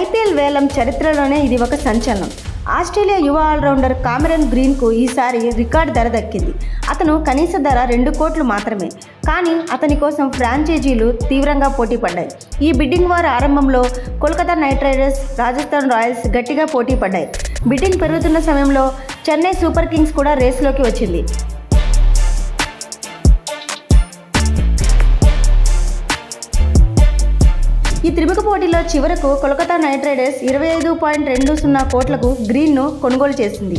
IPL వేలం చరిత్రలోనే ఇది ఒక సంచలనం. ఆస్ట్రేలియా యువ ఆల్రౌండర్ కామెరన్ గ్రీన్కు ఈసారి రికార్డ్ ధర దక్కింది. అతను కనీస ధర రెండు కోట్లు మాత్రమే. కానీ అతని కోసం ఫ్రాంచైజీలు తీవ్రంగా పోటీ పడ్డాయి. ఈ బిడ్డింగ్ వార్ ఆరంభంలో Kolkata Knight Riders Rajasthan Royals గట్టిగా పోటీ పడ్డాయి. బిడ్డింగ్ పెరుగుతున్న సమయంలో చెన్నై సూపర్ కింగ్స్ కూడా రేసులోకి వచ్చింది. ఈ త్రిముఖ పోటీలో చివరకు కోల్కతా నైట్ రైడర్స్ ఇరవై ఐదు పాయింట్ రెండు సున్నా కోట్లకు గ్రీన్ను కొనుగోలు చేసింది.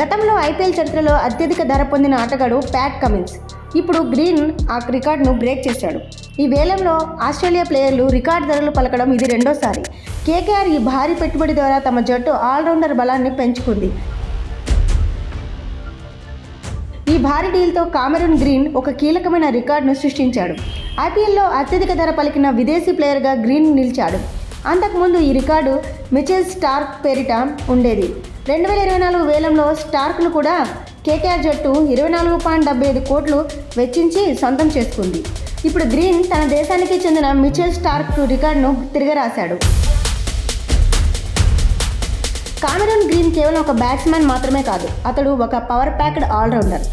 గతంలో ఐపీఎల్ చరిత్రలో అత్యధిక ధర పొందిన ఆటగాడు ప్యాట్ కమిన్స్. ఇప్పుడు గ్రీన్ ఆ రికార్డును బ్రేక్ చేశాడు. ఈ వేలంలో ఆస్ట్రేలియా ప్లేయర్లు రికార్డ్ ధరలు పలకడం ఇది రెండోసారి. కేకేఆర్ ఈ భారీ పెట్టుబడి ద్వారా తమ జట్టు ఆల్రౌండర్ బలాన్ని పెంచుకుంది. ఈ భారీ డీల్తో కామెరూన్ గ్రీన్ ఒక కీలకమైన రికార్డును సృష్టించాడు. ఐపీఎల్లో అత్యధిక ధర పలికిన విదేశీ ప్లేయర్గా గ్రీన్ నిలిచాడు. అంతకుముందు ఈ రికార్డు మిచెల్ స్టార్క్ పేరిట ఉండేది. రెండు వేల ఇరవై నాలుగు వేలంలో స్టార్క్ను కూడా కేకేఆర్ జట్టు ఇరవై నాలుగు పాయింట్ డెబ్బై ఐదు కోట్లు వెచ్చించి సొంతం చేసుకుంది. ఇప్పుడు గ్రీన్ తన దేశానికి చెందిన మిచెల్ స్టార్క్ రికార్డును తిరగరాశాడు. కామెరూన్ గ్రీన్ కేవలం ఒక బ్యాట్స్మెన్ మాత్రమే కాదు అతడు ఒక పవర్ ప్యాక్డ్ ఆల్రౌండర్.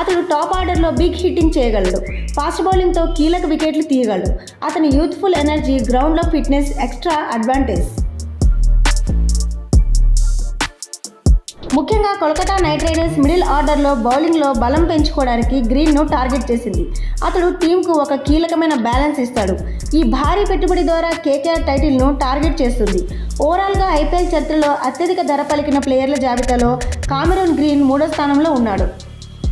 అతడు టాప్ ఆర్డర్లో బిగ్ హిట్టింగ్ చేయగలడు. ఫాస్ట్ బౌలింగ్తో కీలక వికెట్లు తీయగలడు. అతని యూత్ఫుల్ ఎనర్జీ గ్రౌండ్లో ఫిట్నెస్ ఎక్స్ట్రా అడ్వాంటేజ్. ముఖ్యంగా కోల్కతా నైట్ రైడర్స్ మిడిల్ ఆర్డర్లో బౌలింగ్లో బలం పెంచుకోవడానికి గ్రీన్ను టార్గెట్ చేసింది. అతడు టీంకు ఒక కీలకమైన బ్యాలెన్స్ ఇస్తాడు. ఈ భారీ పెట్టుబడి ద్వారా కేకేఆర్ టైటిల్ను టార్గెట్ చేస్తుంది. ఓవరాల్గా ఐపీఎల్ చరిత్రలో అత్యధిక ధర పలికిన ప్లేయర్ల జాబితాలో కామెరూన్ గ్రీన్ మూడో స్థానంలో ఉన్నాడు.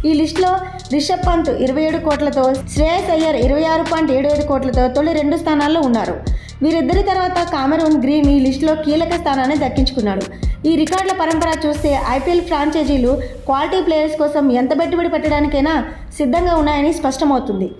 ఈ లిస్టులో రిషబ్ పంత్ ఇరవై ఏడు కోట్లతో శ్రేయస్ అయ్యర్ ఇరవై ఆరు పాయింట్ ఏడు ఐదు కోట్లతో తొలి రెండు స్థానాల్లో ఉన్నారు. వీరిద్దరి తర్వాత కామెరూన్ గ్రీన్ ఈ లిస్టులో కీలక స్థానాన్ని దక్కించుకున్నాడు. ఈ రికార్డుల పరంపర చూస్తే ఐపీఎల్ ఫ్రాంచైజీలు క్వాలిటీ ప్లేయర్స్ కోసం ఎంత పెట్టుబడి పెట్టడానికైనా సిద్ధంగా ఉన్నాయని స్పష్టమవుతుంది.